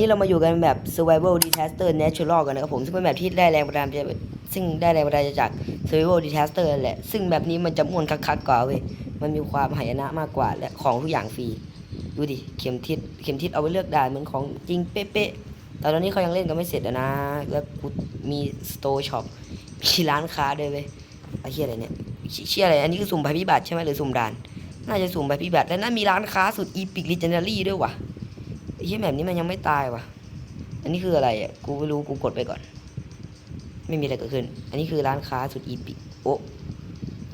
นี่เรามาอยู่กันแบบ survival disaster natural กันนะครับผมซึ่งเป็นแบบที่ได้แรงบันดาลใจซึ่งได้แรงบันดาลใจจาก survival disaster แหละ ซึ่งแบบนี้มันจะม่วนคักๆกว่าเว้ยมันมีความหายนะมากกว่าและของทุกอย่างฟรีดูดิเข็มทิศเข็มทิศเอาไว้เลือกด่านเหมือนของจริงเป๊ะๆแต่ตอนนี้เขายังเล่นกันไม่เสร็จนะ แล้วกูมี store shop มีร้านค้าด้วยเว้ยไอ้เชี่ยอะไรเนี่ยเชี่ยอะไรอันนี้คือสุ่มภัยพิบัติใช่ไหมหรือสุ่มด่าน น่าจะสุ่มภัยพิบัติและน่ามีร้านค้าสุด epic legendary ด้วยว่ะ ไอ้เหี้ยแบบนี้มันยังไม่ตายว่ะ อันนี้คืออะไรอะ กูไม่รู้ กูกดไปก่อน ไม่มีอะไรเกิดขึ้น อันนี้คือร้านค้าสุดอีพิโอ้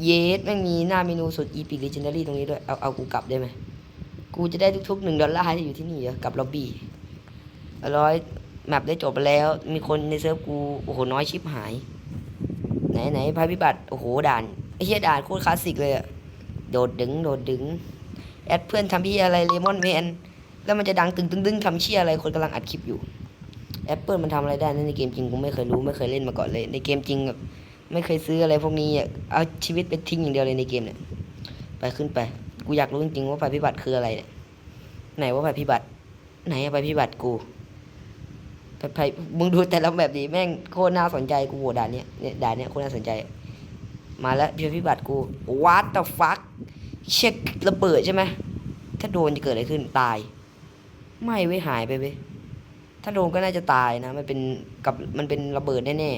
เยสแม่งมีหน้าเมนูสุดอีพิกเลเจนดารี่ตรงนี้ด้วย เอา เอากูกลับได้ไหม กูจะได้ทุกๆหนึ่งดอลลาร์ที่อยู่ที่นี่เหรอกับล็อบบี้ร้อยแมปได้จบไปแล้ว มีคนในเซิร์ฟกู โอ้โห น้อยชิบหาย ไหนไหนภัยพิบัติ โอ้โห ด่านไอ้เหี้ยด่านโคตรคลาสสิกเลยอะโดดดึง โดดดึง แอดเพื่อนทำพี่อะไรเลมอนแมน แล้วมันจะดังตึงตึงตึงคำเชี่ยอะไรคนกำลังอัดคลิปอยู่แอปเปิลมันทำอะไรได้นะในเกมจริงกูไม่เคยรู้ไม่เคยเล่นมาก่อนเลย ในเกมจริงแบบไม่เคยซื้ออะไรพวกนี้เอาชีวิตไปทิ้งอย่างเดียวเลยในเกมเนี่ยไปขึ้นไป กูอยากรู้จริงๆว่าภัยพิบัติคืออะไรเนี่ยไหนว่าภัยพิบัติ ไหนอะภัยพิบัติกูภัยภัยมึงดูแต่ละแบบดีแม่งโคตรน่าสนใจกูโหวด่านเนี้ยเนี่ยด่านเนี้ยโคตรน่าสนใจ มาแล้วภัยพิบัติกู what the fuck เช็คระเบิดใช่ไหมถ้าโดนจะเกิดอะไรขึ้นตาย ไม่ไว้หายไปเว้ยถ้าโดนก็น่าจะตายนะ มันเป็นกับมันเป็นระเบิดแน่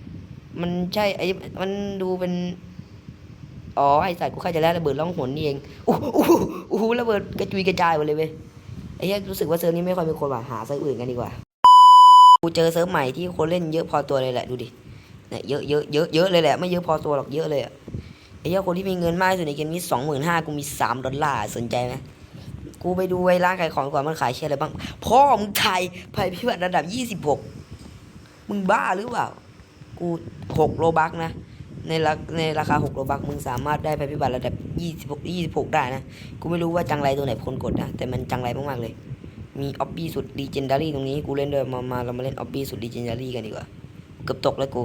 ๆ มันใช่ไอ้มันดูเป็น อ๋อไอ้สายกูเข้าใจแล้วระเบิดล่องหนนี่เองโอ้โหโอ้โหระเบิดกระจุยกระจายหมดเลยเว้ยไอ้เหี้ยรู้สึกว่าเซิร์ฟนี้ไม่ค่อยมีคนว่ะหาเซิร์ฟอื่นกันดีกว่า กูเจอเซิร์ฟใหม่ที่คนเล่นเยอะพอตัวเลยแหละดูดิเนี่ยเยอะเยอะเยอะเยอะเลยแหละไม่เยอะพอตัวหรอกเยอะเลยอะไอ้เหี้ยคนที่มีเงินมากที่สุดในเกมนี้สองหมื่นห้ากูมีสามดอลลาร์สนใจไหม กูไปดูไอ้ร้านขายของก่อนมันขายเชียอะไรบ้าง พ่อมึงขายภัยพิบัติระดับยี่สิบหกมึงบ้าหรือเปล่า กูหกโลบักนะ ในราในราคาหกโลบักมึงสามารถได้ภัยพิบัติระดับยี่สิบหกยี่สิบหกได้นะ กูไม่รู้ว่าจังไรตัวไหนคนกดนะ แต่มันจังไรมากๆเลย มีออบบี้สุดดีเจนดารี่ตรงนี้ กูเล่นด้วยมามาเรามาเล่นออบบี้สุดดีเจนดารี่กันดีกว่า เกือบตกแล้วกู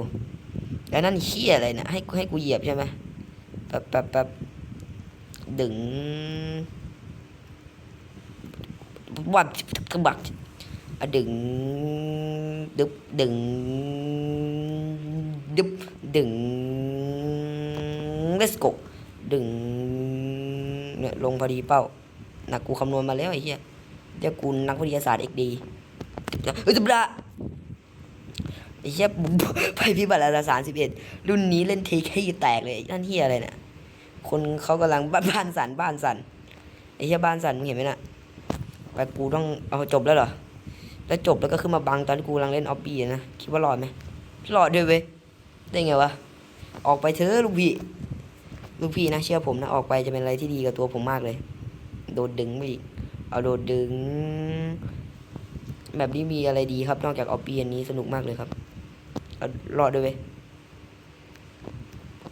แล้วนั่นเฮียอะไรนะ ให้ให้กูเหยียบใช่ไหมแป๊บแป๊บแป๊บดึง วัดกระบักดึงดึบดึงดึบดึง let's go ดึงเนี่ยลงพอดีเป้านักกูคำนวณมาแล้วไอ้เหี้ยเดี๋ยวกูนักวิทยาศาสตร์เอกดีเฮ้ยจุบละไอ้เหี้ยไปพิบัติระสามสิบเอ็ดรุ่นนี้เล่นเทคให้แตกเลยนั่นเหี้ยอะไรเนี่ยคนเขากำลังบ้านบ้านสั่นบ้านสั่นไอ้เหี้ยบ้านสั่นมึงเห็นไหมน่ะ ไปกูต้องเอาจบแล้วเหรอ แล้วจบแล้วก็ขึ้นมาบังตอนที่กูกำลังเล่นออฟบี้นะ คิดว่ารอดไหมรอดด้วยเว้ย ได้ไงวะ ออกไปเถอะลูกพี่ ลูกพี่นะเชื่อผมนะ ออกไปจะเป็นอะไรที่ดีกับตัวผมมากเลย โดดดึงไปอีก เอาโดดดึง แบบนี้มีอะไรดีครับ นอกจากออฟบี้อันนี้สนุกมากเลยครับเอารอดด้วยเว้ย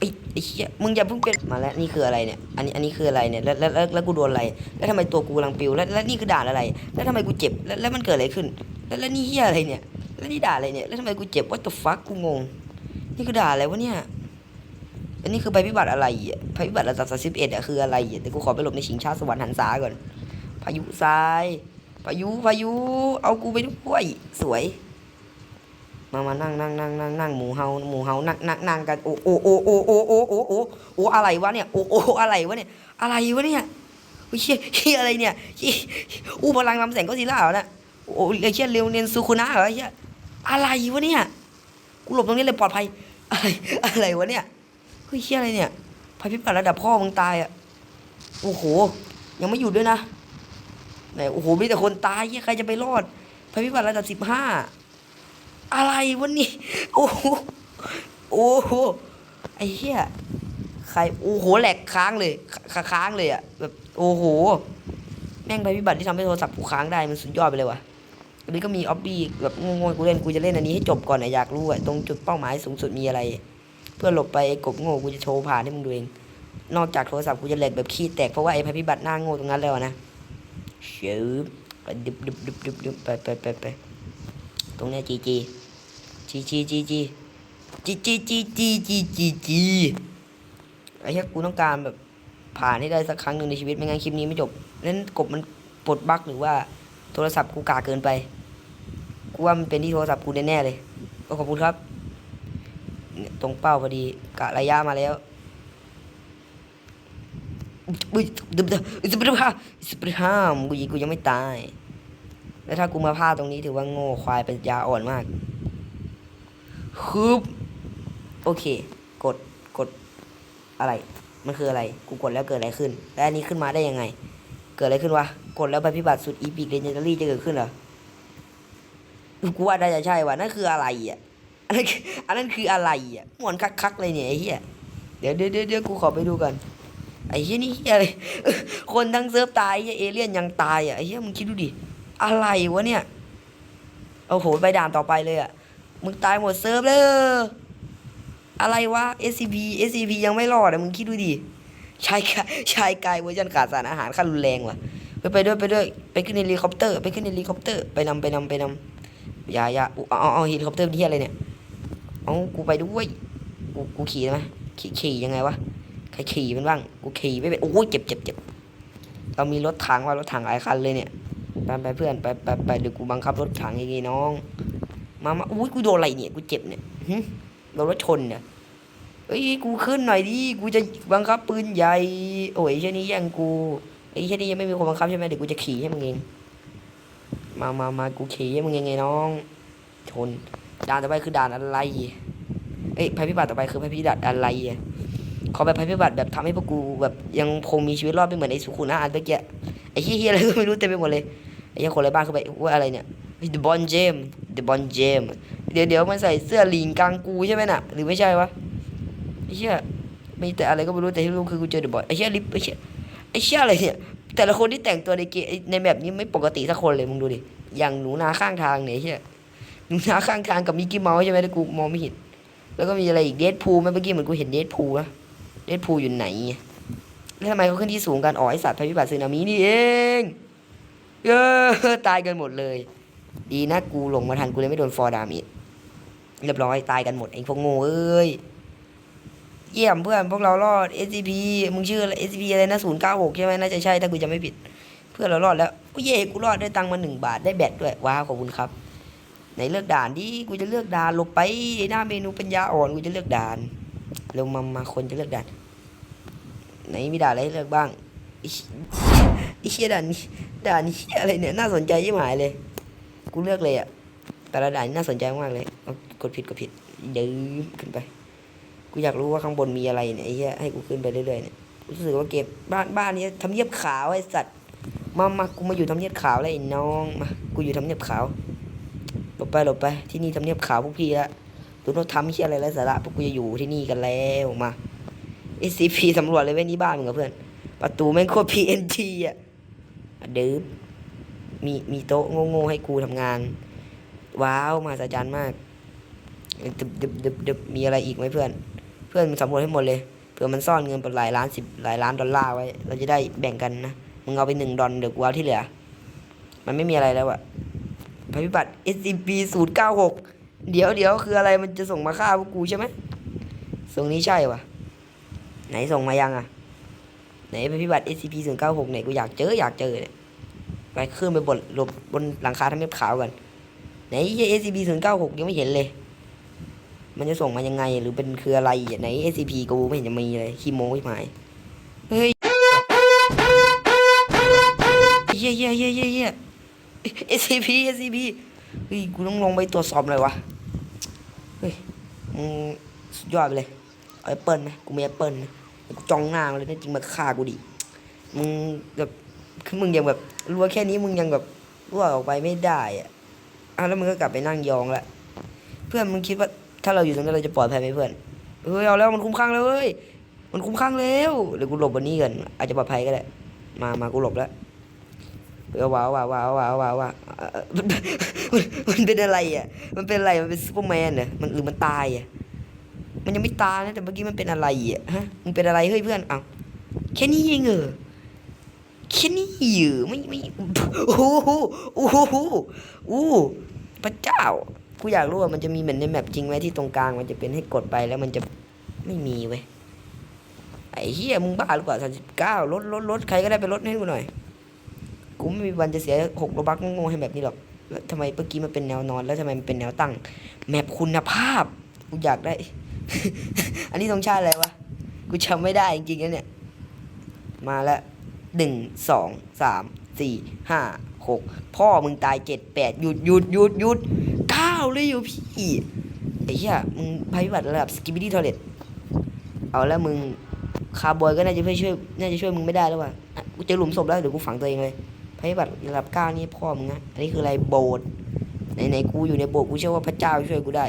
อ้ไอ้เหี้ยมึงอย่าเพิ่งเป็นมาแล้วนี่คืออะไรเนี่ยอันนี้อันนี้คืออะไรเนี่ยแล้วแล้วแล้วแล้วกูโดนอะไร แล้วทำไมตัวกูกำลังปิวแล้วแล้วนี่คือด่านอะไร แล้วทำไมกูเจ็บแล้วแล้วมันเกิดอะไรขึ้น แล้วแล้วนี่เฮียอะไรเนี่ย แล้วนี่ด่าอะไรเนี่ยแล้วทำไมกูเจ็บ what the fuck กูงง นี่คือด่าอะไรวะเนี่ยอันนี้คือภัยพิบัติอะไรอะภัยพิบัติระดับสามสิบเอ็ดอะคืออะไรอะเดี๋ยวกูขอไปหลบในชิงชาติสวรรค์หันษาก่อนพายุทรายพายุพายุ เอากูไปด้วยสวย มามานั่งนั่งนั่งนั่งนั่งหมูเฮาหมูเฮานั่งนั่งนั่งกันโอ้โอ้โอ้โอ้โอ้โอ้โอ้โอ้โอ้อะไรวะเนี่ยโอ้โอ้อะไรวะเนี่ยอะไรวะเนี่ยโอ้เชี่ยเชี่ยอะไรเนี่ยอู้พลังลำแสงก็ซีล่าเหรอเนี่ยโอ้เชี่ยเร็วเนียนซูคุนะเหรอเชี่ยอะไรวะเนี่ยกูหลบตรงนี้เลยปลอดภัยอะไรอะไรวะเนี่ยเฮ้ยเชี่ยอะไรเนี่ยภัยพิบัติระดับพ่อมึงตายอะโอ้โห ยังไม่หยุดด้วยนะไหนโอ้โหมีแต่คนตายเหี้ยใครจะไปรอดภัยพิบัติระดับสิบห้า อะไรวะนี่โอ้โหโอ้โหไอ้เหี้ยใครโอ้โหแหลกค้างเลยคค้างเลยอะแบบโอ้โหแม่งภัยพิบัติที่ทำให้โทรศัพท์กูค้างได้มันสุดยอดไปเลยว่ะอันนี้ก็มีออบบี้แบบงงๆกูเล่นกูจะเล่นอันนี้ให้จบก่อนนะอยากรู้อะตรงจุดเป้าหมายสูงสุดมีอะไร เพื่อหลบไปไอ้กบโง่กูจะโชว์ผ่านให้มึงดูเอง นอกจากโทรศัพท์กูจะแหลกแบบขี้แตกเพราะว่าไอ้ภัยพิบัติหน้าโง่ตรงนั้นแล้วนะเชิบไปดึบดึบดึบดึบดึบไปไปไปไปตรงเนี้ยจีจี จีจีจีจีจีจีจีจีจีจีจีไอ้เหี้ยกูต้องการแบบผ่านให้ได้สักครั้งหนึ่งในชีวิตไม่งั้นคลิปนี้ไม่จบนั้นกบมันปลดบั๊กหรือว่าโทรศัพท์กูกาเกินไป กูว่ามันเป็นที่โทรศัพท์กูแน่ๆเลยก็ขอบคุณครับ ตรงเป้าพอดีกะระยะมาแล้วอุ้ยดึบดึบดึบดึบห้าสิบห้ามกูยิงกูยังไม่ตาย แล้วถ้ากูมาพลาดตรงนี้ถือว่าโง่ควายเป็นยาอ่อนมาก ฮึบโอเค กดกดอะไร มันคืออะไร กูกดแล้วเกิดอะไรขึ้น แล้วอันนี้ขึ้นมาได้ยังไง เกิดอะไรขึ้นวะ กดแล้วภัยพิบัติสุดอีพิกเลนเจนดารี่จะเกิดขึ้นเหรอ กูว่าน่าจะใช่วะนั่นคืออะไรอะ อันนั้นคืออันนั้นคืออะไรอะมวนคักๆเลยเนี่ยไอ้เหี้ย เดี๋ยวเดี๋ยวเดี๋ยวเดี๋ยกูขอไปดูกันไอ้เหี้ยนี่เหี้ยอะไร คนทั้งเซิร์ฟตายไอ้เหี้ยเอเลี่ยนยังตายอะไอ้เหี้ยมึงคิดดูดิ อะไรวะเนี่ยโอ้โหไปด่านต่อไปเลยอะ มึงตายหมดเซิร์ฟเลยอะไรวะ SCP SCP ยังไม่รอดอะมึงคิดดูดิชายกายชายกายเวอร์ชันขาดสารอาหารขั้นรุนแรงว่ะไปไปด้วยไปด้วยไปขึ้นในเฮลิคอปเตอร์ไปขึ้นในเฮลิคอปเตอร์ไปนำไปนำไปนำอย่าอย่าอุ๊ยเอาเอาเอาเฮลิคอปเตอร์ที่อะไรเนี่ยเอากูไปด้วยกูกูขี่ได้ไหมขี่ขี่ยังไงวะใครขี่มันบ้างกูขี่ไม่เป็นโอ้ยเจ็บเจ็บเจ็บเรามีรถถังว่ารถถังหลายคันเลยเนี่ยไปไปเพื่อนไปไปไปเดี๋ยวกูบังคับรถถังอย่างงี้น้อง มามาอุ้ยกูโดนอะไรเนี่ยกูเจ็บเนี่ยหึโดนรถชนเนี่ยเอ้ยกูขึ้นหน่อยดิกูจะบังคับปืนใหญ่โอ้ยเช่นนี้แย่งกูไอ้เช่นนี้ยังไม่มีคนบังคับใช่ไหมเดี๋ยวกูจะขี่ให้มึงเองมามามากูขี่ให้มึงเองไงน้อง ชนด่านต่อไปคือด่านอะไรเอ้ยภัยพิบัติต่อไปคือภัยพิบัติอะไรอะขอแบบภัยพิบัติแบบทำให้พวกกูแบบยังคงมีชีวิตรอดไม่เหมือนไอ้สุขุนาอันเมื่อกี้ไอ้เฮียๆอะไรก็ไม่รู้เต็มไปหมดเลยไอ้เฮียคนไรบ้านคือไปว่าอะไรเนี่ย The Bon Jam The Bon Jam เดี๋ยวเดี๋ยวมันใส่เสื้อลีนกลางกูใช่ไหมน่ะ หรือไม่ใช่วะไอ้เชี่ยมีแต่อะไรก็ไม่รู้แต่ที่รู้คือกูเจอเดอะบอยไอ้เชี่ยลิฟไอ้เชี่ยไอ้เชี่ยอะไรเนี่ยแต่ละคนที่แต่งตัวในเกในแบบนี้ไม่ปกติสักคนเลยมึงดูดิอย่างหนูนาข้างทางเนี่ยเชี่ยหนูนาข้างทางกับมิกกี้เมาส์ใช่ไหมแต่กูมองไม่เห็นแล้วก็มีอะไรอีกเดดพูลไหมเมื่อกี้เหมือนกูเห็นเดดพูลนะเดดพูลอยู่ไหนแล้วทำไมเขาขึ้นที่สูงกันอ๋อไอสัตว์ภัยพิบัติสึนามินี่เองเออตายกันหมดเลย ดีนะกูลงมาทันกูเลยไม่โดนฟอร์ดามอีกเรียบร้อยตายกันหมดไอ้พวกโง่เอ้ย เยี่ยมเพื่อนพวกเรารอด SCP มึงชื่ออะไร SCP อะไรนะศูนย์เก้าหกใช่ไหมน่าจะใช่ถ้ากูจะไม่ผิด เพื่อนเรารอดแล้วโอ้ยเย่กูรอดได้ตังค์มาหนึ่งบาทได้แบตด้วย ว้าวขอบคุณครับไหนเลือกด่านดิกูจะเลือกด่านลบไปหน้าเมนูปัญญาอ่อนกูจะเลือกด่านเร็วมามาคนจะเลือกด่านไหนมีด่านอะไรให้เลือกบ้างไอ้เชี่ยด่านด่านเหี้ยอะไรเนี่ยน่าสนใจยิ่งหายเลย กูเลือกเลยอะแต่ละด่านนี่น่าสนใจมากเลยเกดผิดกดผิดเดิมขึ้นไป กูอยากรู้ว่าข้างบนมีอะไรเนี่ยไอ้เหี้ยให้กูขึ้นไปเรื่อยๆเนี่ยรู้สึกว่าเก็บบ้านบ้านนี้ทำเนียบขาวไอ้สัตว์มามากูมาอยู่ทำเนียบขาวแล้วไอ้น้องมากูอยู่ทำเนียบขาวหลบไปหลบไปที่นี่ทำเนียบขาวพวกพี่ละดูโน้ตทำเหี้ยอะไรไร้สาระพวกกูจะอยู่ที่นี่กันแล้วมา SCP สำรวจเลยเว้ยนี่บ้านมึงกับเพื่อน ประตูแม่งโคตร PNG อะเดิบ มีมีโต๊ะโง่ๆให้กูทำงาน ว้าวมหัศจรรย์มากดึบดึบดึบดึบมีอะไรอีกไหมเพื่อน เพื่อนมันสำรวจให้หมดเลยเผื่อมันซ่อนเงินเป็นหลายล้านสิบหลายล้านดอลลาร์ไว้ เราจะได้แบ่งกันนะมึงเอาไปหนึ่งดอลเดี๋ยวกูเอาที่เหลือ มันไม่มีอะไรแล้วอะภัยพิบัติ SCP ศูนย์เก้าหกเดี๋ยวเดี๋ยวคืออะไรมันจะส่งมาฆ่าพวกกูใช่ไหมส่งนี้ใช่วะไหนส่งมายังอะไหนภัยพิบัติ SCP ศูนย์เก้าหกไหนกูอยากเจออยากเจอเนี่ย ไปขึ้นไปบนหลบบนหลังคาทำเนียบขาวกันไหนไอ้ SCP ศูนย์เก้าหกยังไม่เห็นเลย มันจะส่งมายังไงหรือเป็นคืออะไรอะไหน SCP กูไม่เห็นจะมีเลยขี้โม้ไม่หมายเฮ้ยเฮียเฮียเฮียเฮียเฮีย SCP SCP เฮ้ยกูต้องลงไปตรวจสอบเลยวะเฮ้ยมึงสุดยอดไปเลยเอาแอปเปิลไหมกูมีแอปเปิลนะกูจ้องหน้ามันเลยนะจริงมาฆ่ากูดิมึงแบบ คือมึงยังแบบรู้ว่าแค่นี้มึงยังแบบรั่วออกไปไม่ได้อะอ้าวแล้วมึงก็กลับไปนั่งยองละเพื่อนมึงคิดว่าถ้าเราอยู่ตรงนั้นเราจะปลอดภัยไหมเพื่อนเฮ้ยเอาแล้วมันคุ้มข้างแล้วเว้ยมันคุ้มข้างแล้วเดี๋ยวกูหลบวันนี้กันอาจจะปลอดภัยก็ได้มามากูหลบแล้วเอว้าวว้าวว้าวว้าวว้าวว้าวมันเป็นอะไรอะ มันเป็นอะไร มันเป็นซูเปอร์แมนเหรอมันหรือมันตายอะ มันยังไม่ตายนะแต่เมื่อกี้มันเป็นอะไรอะฮะ มึงเป็นอะไรเฮ้ยเพื่อน เอ้าแค่นี้เองเหรอ แค่นี้เหรอไม่ไม่โอ้โหโอ้โหโอ้พระเจ้ากูอยากรู้ว่ามันจะมีเหมือนในแมปจริงไหมที่ตรงกลางมันจะเป็นให้กดไปแล้วมันจะไม่มีเว้ยไอ้เฮียมึงบ้าหรือเปล่าสามสิบเก้าลดลดลดใครก็ได้ไปลดให้กูหน่อยกูไม่มีวันจะเสียหกโลบักโง่ๆให้แบบนี้หรอกแล้วทำไมเมื่อกี้มันเป็นแนวนอน แล้วทำไมมันเป็นแนวตั้ง แมปคุณภาพกูอยากได้ อันนี้ตรงชาติอะไรวะกูจำไม่ได้จริงๆนะเนี่ยมาแล้ว หนึ่งสองสามสี่ห้าหกพ่อมึงตายเจ็ดแปดหยุดหยุดหยุดหยุดเก้าเลยอยู่พี่ไอ้เหี้ยมึงภัยพิบัติระดับสกิบิดี้ทอเลตเอาแล้วมึงคาร์บอยก็น่าจะช่วยช่วยน่าจะช่วยมึงไม่ได้แล้วว่ะกูเจอหลุมศพแล้วเดี๋ยวกูฝังตัวเองเลยภัยพิบัติระดับเก้านี่พ่อมึงนะอันนี้คืออะไรโบสถ์ไหนไหนๆกูอยู่ในโบสถ์กูเชื่อว่าพระเจ้าช่วยกูได้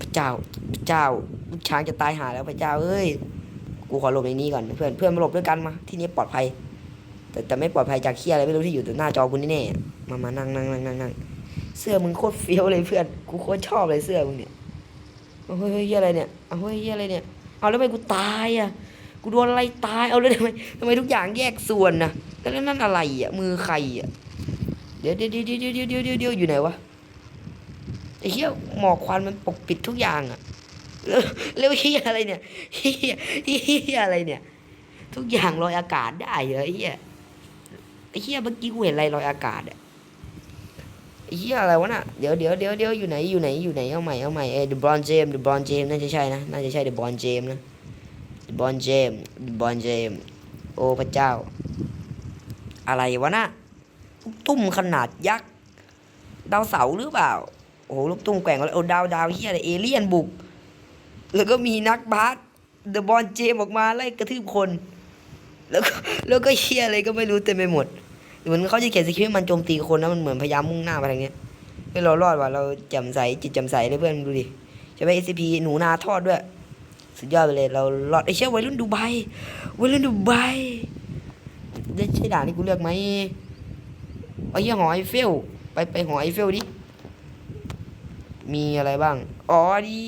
พระเจ้าพระเจ้าลูกช้างจะตายหาแล้วพระเจ้าเอ้ย กูขอหลบในนี้ก่อนเพื่อนเพื่อนมาหลบด้วยกันมาที่นี่ปลอดภัย แต่แต่ไม่ปลอดภัยจากเคียอะไรไม่รู้ที่อยู่ต่หน้าจอกูนี่แน่มามานั่งนั่งนั่งนั่งนั่งเสื้อมึงโคตรเฟี้ยวเลยเพื่อนกูโคตรชอบเลยเสื้อมึงเนี่ยเฮ้ยเฮ้ยอะไรเนี่ยเฮ้ยเฮ้ยอะไรเนี่ย เอาแล้วทำไมกูตายอะกูโดนอะไรตายเอาแล้วทำไมทำไมทุกอย่างแยกส่วนนะแล้วนั่นอะไรอะมือใครอะเดี๋ยวเดี๋ยวเดี๋ยวเดี๋ยวเดี๋ยวเดี๋ยวอยู่ไหนวะไอ้เหี้ยหมอกควันมันปกปิดทุกอย่างอะ แล้วเหี้ยอะไรเนี่ยเหี้ยเหี้ยอะไรเนี่ย ทุกอย่างลอยอากาศได้เหรอเหี้ยเหี้ยเมื่อกี้กูเห็นอะไรลอยอากาศอะเหี้ยอะไรวะน่ะเดี๋ยวเดี๋ยวเดี๋ยวเดี๋ยวอยู่ไหนอยู่ไหนอยู่ไหนเอาใหม่เอาใหม่เอ้เดบรอนเจมเดบรอนเจมน่าจะใช่นะน่าจะใช่เดบรอนเจมนะเดบรอนเจมเดบรอนเจมโอ้พระเจ้า อะไรวะน่ะลูกตุ้มขนาดยักษ์ดาวเสาหรือเปล่า โอ้โหลูกตุ้มแกว่งแล้วโอ้ดาวดาวเหี้ยอะไรเอเลี่ยนบุก แล้วก็มีนักบาสเดอะบอลเจมออกมาไล่กระทืบคน แล้วก็แล้วก็เชียอะไรก็ไม่รู้เต็มไปหมด เหมือนเขาจะเขียนสคริปต์มันโจมตีคนนะมันเหมือนพยายามมุ่งหน้าไปทางเนี้ยให้เรารอดว่ะเราแจ่มใสจิตแจ่มใสเลยเพื่อนดูดิใช่ไหม SCP หนูนาทอดด้วย สุดยอดไปเลยเรารอดไอ้เชี่ยวัยรุ่นดูไบวัยรุ่นดูไบได้ใช่ด่านที่กูเลือกไหมไอ้เหี้ยหอไอเฟล ไปไปหอไอเฟลดิมีอะไรบ้าง อ๋อดี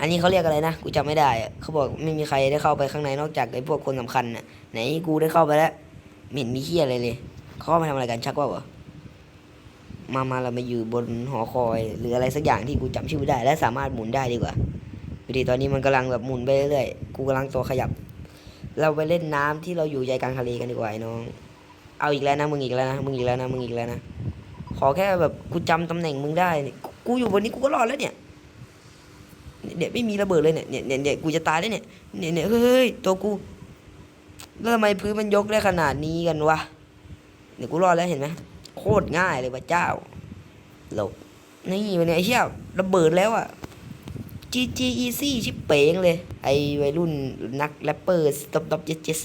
อันนี้เขาเรียกอะไรนะ กูจำไม่ได้เขาบอกไม่มีใครได้เข้าไปข้างในนอกจากไอ้พวกคนสำคัญน่ะ ไหนกูได้เข้าไปแล้วม่เห็นมีเฮียอะไรเลย เขาเข้ามาทำอะไรกันชักว่าวะมามาเรามาอยู่บนหอคอย หรืออะไรสักอย่างที่กูจำชื่อไม่ได้ และสามารถหมุนได้ดีกว่าดูดิตอนนี้มันกำลังแบบหมุนไปเรื่อยๆ กูกำลังตัวขยับ เราไปเล่นน้ำที่เราอยู่ใจกลางทะเลกันดีกว่าไอ้น้อง เอาอีกแล้วนะมึงอีกแล้วนะมึงอีกแล้วนะมึงอีกแล้วนะ ขอแค่แบบกูจำตำแหน่งมึงได้กูกูอยู่บนนี้กูก็รอดแล้วเนี่ย เนี่ยไม่มีระเบิดเลยเนี่ยเนี่ยเนี่ยเนี่ยกูจะตายแล้วเนี่ยเนี่ยเนี่ยเฮ้ยตัวกูแล้วทำไมพื้นมันยกได้ขนาดนี้กันวะเนี่ยกูรอดแล้วเห็นไหมโคตรง่ายเลยพระเจ้าหลบนี่วันนี้ไอ้เชี่ยระเบิดแล้วอะ GG easy ชิบเป๋งเลย ไอวัยรุ่นนักแรปเปอร์ stop stop yes yes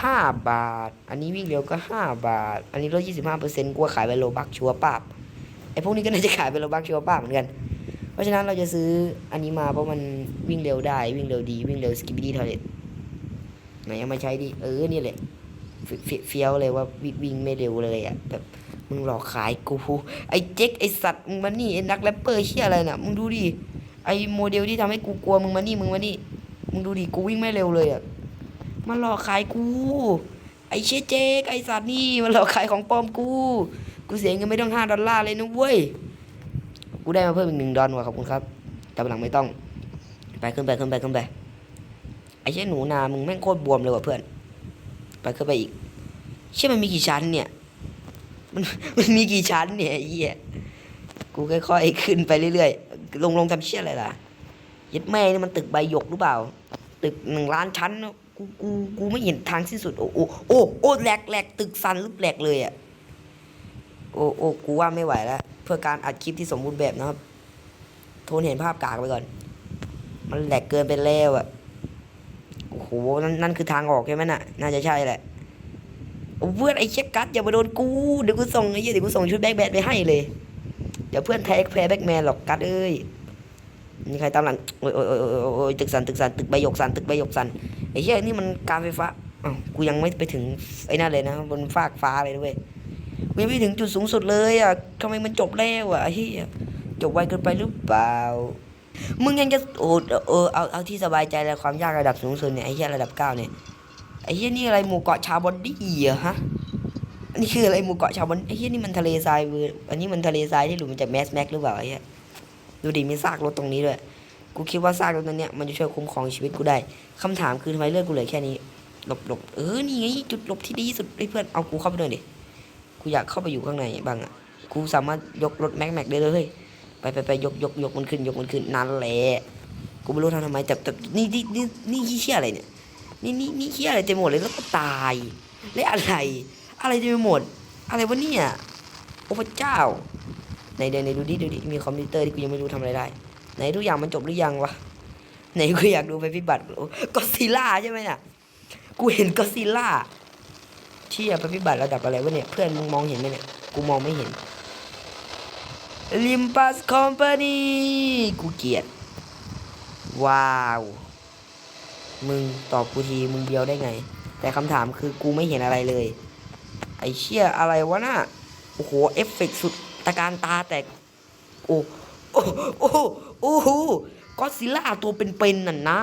ห้าบาท อันนี้วิ่งเร็วก็ห้าบาท อันนี้ลดยี่สิบห้าเปอร์เซ็นต์กูว่าขายไปโลบักชัวป้าบไอพวกนี้ก็น่าจะขายไปโลบักชัวป้าบเหมือนกัน เพราะฉะนั้นเราจะซื้ออันนี้มาเพราะมันวิ่งเร็วได้วิ่งเร็วดีวิ่งเร็วสกิปปี้ทอร์เรตไหนเอามาใช้ดิเออนี่แหละเฟี้ยวเลยว่าวิ่งวิ่งไม่เร็วเลยอะแบบมึงหลอกขายกูไอ้เจ๊กไอ้สัตว์มึงมานี่ไอ้นักแรปเปอร์เชี่ยอะไรน่ะมึงดูดิไอ้โมเดลที่ทำให้กูกลัวมึงมานี่มึงมานี่มึงดูดิกูวิ่งไม่เร็วเลยอะมันหลอกขายกู ไอ้เชี่ยเจ๊กไอ้สัตว์นี่มันหลอกขายของปลอมกู กูเสียเงินไม่ต้องห้าดอลลาร์เลยนะเว้ย กูได้มาเพิ่มอีกหนึ่งดอนว่ะขอบคุณครับแต่หลังไม่ต้อง ไปขึ้นไปขึ้นไปขึ้นไป ไอ้เช่นหนูนา มึงแม่งโคตรบวมเลยว่ะเพื่อน ไปขึ้นไปอีก เชื่อมันมีกี่ชั้นเนี่ย มันมันมีกี่ชั้นเนี่ยเหี้ย กูค่อยๆขึ้นไปเรื่อยๆ ลงลงทำเชี่ยอะไรล่ะยัดแม่นี่มันตึกใบหยกหรือเปล่า ตึกหนึ่งล้านชั้น กูกูกูไม่เห็นทางสิ้นสุด โอ้โอ้โอ้โอ้แหลกแหลกตึกสันหรือแหลกเลยอะ โอ้โอ้กูว่าไม่ไหวแล้ว เพื่อการอัดคลิปที่สมบูรณ์แบบนะครับ โทนเห็นภาพกากไปก่อน มันแหลกเกินไปแล้วอะโอ้โหนั่นนั่นคือทางออกใช่ไหมน่ะ น่าจะใช่แหละโอ้เพื่อนไอ้เช็คกัดอย่ามาโดนกูเดี๋ยวกูส่งไอ้เหี้ยเดี๋ยวกูส่งชุดแบ็คแบทไปให้เลยเดี๋ยวเพื่อนแท็กแพ้แบ็คแมนหรอกกัดเอ้ยมีใครตามหลังโอ้ยโอ้ยโอ้ยโอ้ยโอ้ยตึกสันตึกสันตึกใบหยกสันตึกใบหยกสันไอ้เหี้ยนี่มันการไฟฟ้าอ้าวกูยังไม่ไปถึงไอ้นั่นเลยนะบนฟากฟ้าเลยด้วย กูยังไม่ถึงจุดสูงสุดเลยอะทำไมมันจบแล้วอะไอ้เฮียจบไวเกินไปหรือเปล่า มึงยังจะโอ้เออเอาเอาที่สบายใจแล้วความยากระดับสูงสุดเนี่ยไอ้เฮียระดับเก้าเนี่ยไอ้เฮียนี่อะไรหมู่เกาะชาวบอนดี้เหรอฮะอันนี้คืออะไรหมู่เกาะชาวบอนไอ้เฮียนี่มันทะเลทรายเวอร์อันนี้มันทะเลทรายที่หลุดมาจากแมสแม็กหรือเปล่าไอ้เฮียดูดิมีซากรถตรงนี้ด้วย กูคิดว่าซากรถนั้นเนี่ยมันจะช่วยคุ้มครองชีวิตกูได้คำถามคือทำไมเลือดกูเหลือแค่นี้ หลบหลบเออ นี่ไงจุดหลบที่ดีที่สุดไอ้เพื่อน เอากูเข้าไปหน่อยดิ กูอยากเข้าไปอยู่ข้างในบ้างอะกูสามารถยกรถแม็กแม็กได้เลยไปไปไปยกยกยกมันขึ้น ยกมันขึ้นนั่นแหละกูไม่รู้ทำทำไมแต่แต่นี่นี่นี่นี่เชี่ยอะไรเนี่ยนี่นี่นี่เชี่ยอะไรเต็มหมดเลยแล้วก็ตายและอะไร อะไรเต็มไปหมด อะไรวะเนี่ยโอ้พระเจ้าไหนเดี๋ยวไหนดูดิดูดิมีคอมพิวเตอร์ที่กูยังไม่รู้ทำอะไรได้ไหนทุกอย่างมันจบหรือยังวะไหนกูอยากดูไฟพิบัติก็ซิล่าใช่ไหมน่ะกูเห็นก็ซิล่า เชี่ยไฟพิบัติระดับอะไรวะเนี่ย เพื่อนมึงมองเห็นไหมเนี่ย กูมองไม่เห็นลิมปัสคอมพานีกูเกลียด ว้าว มึงตอบกูทีมึงเบียวได้ไง แต่คำถามคือกูไม่เห็นอะไรเลย ไอเชี่ยอะไรวะน่ะโอ้โห เอฟเฟกต์สุดตะการตาแตกโอ้โอ้ โอ้ โอ้โหก็ซิล่าตัวเป็นๆน่ะนะ